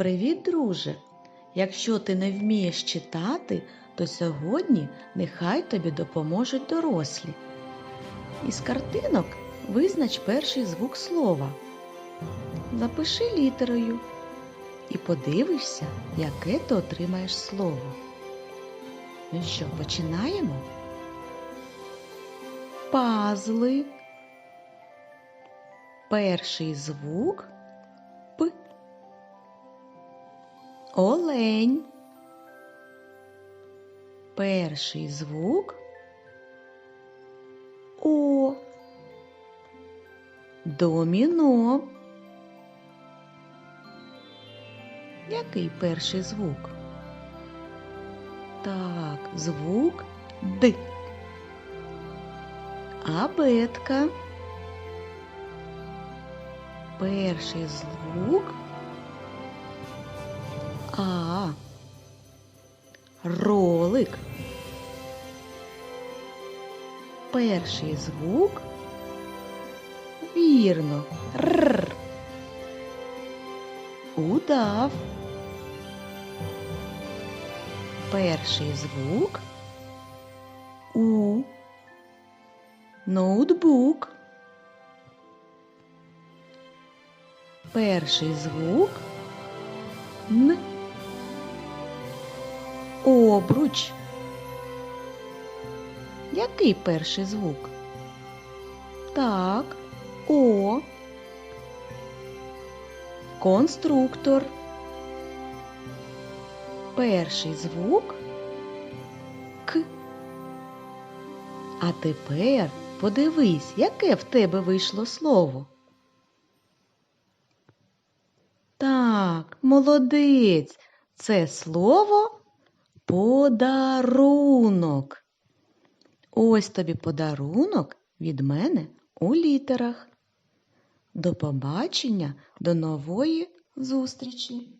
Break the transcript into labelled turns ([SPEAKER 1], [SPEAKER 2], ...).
[SPEAKER 1] Привіт, друже! Якщо ти не вмієш читати, то сьогодні нехай тобі допоможуть дорослі. Із картинок визнач перший звук слова. Запиши літерою і подивишся, яке ти отримаєш слово. Ну що, починаємо? Пазли. Перший звук П. Олень. Перший звук О. Доміно. Який перший звук? Так, звук Д. Абетка. Перший звук А. Ролик. Перший звук вірно. Р. Удав. Перший звук У. Ноутбук. Перший звук Н. Обруч. Який перший звук? Так, О. Конструктор. Перший звук К. А тепер подивись, яке в тебе вийшло слово. Так, молодець. Це слово подарунок. Ось тобі подарунок від мене у літерах. До побачення, до нової зустрічі!